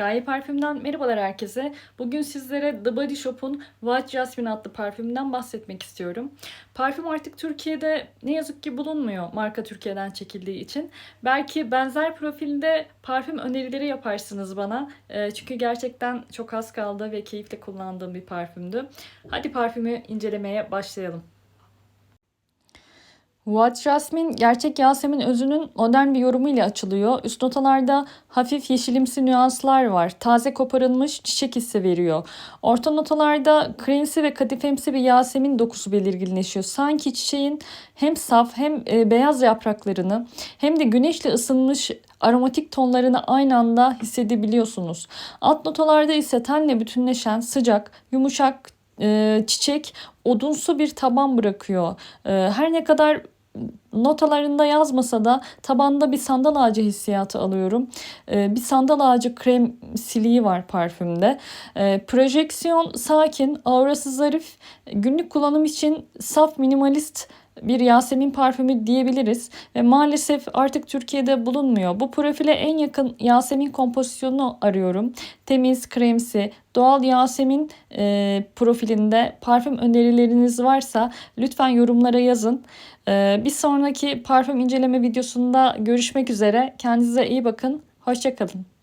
Gaye Parfüm'den merhabalar herkese. Bugün sizlere The Body Shop'un White Jasmine adlı parfümünden bahsetmek istiyorum. Parfüm artık Türkiye'de ne yazık ki bulunmuyor marka Türkiye'den çekildiği için. Belki benzer profilde parfüm önerileri yaparsınız bana. Ee, Çünkü gerçekten çok az kaldı ve keyifle kullandığım bir parfümdü. Hadi parfümü incelemeye başlayalım. White Jasmine gerçek Yasemin özünün modern bir yorumuyla açılıyor. Üst notalarda hafif yeşilimsi nüanslar var. Taze koparılmış çiçek hissi veriyor. Orta notalarda kremsi ve kadifemsi bir Yasemin dokusu belirginleşiyor. Sanki çiçeğin hem saf hem e, beyaz yapraklarını hem de güneşle ısınmış aromatik tonlarını aynı anda hissedebiliyorsunuz. Alt notalarda ise tenle bütünleşen sıcak, yumuşak e, çiçek odunsu bir taban bırakıyor. E, her ne kadar notalarında yazmasa da tabanda bir sandal ağacı hissiyatı alıyorum. E, bir sandal ağacı kremsiliği var parfümde. E, projeksiyon sakin, aurası zarif, günlük kullanım için saf minimalist bir Yasemin parfümü diyebiliriz ve maalesef artık Türkiye'de bulunmuyor. Bu profile en yakın Yasemin kompozisyonunu arıyorum. Temiz, kremsi, doğal Yasemin e, profilinde parfüm önerileriniz varsa lütfen yorumlara yazın. E, bir sonraki parfüm inceleme videosunda görüşmek üzere. Kendinize iyi bakın. Hoşçakalın.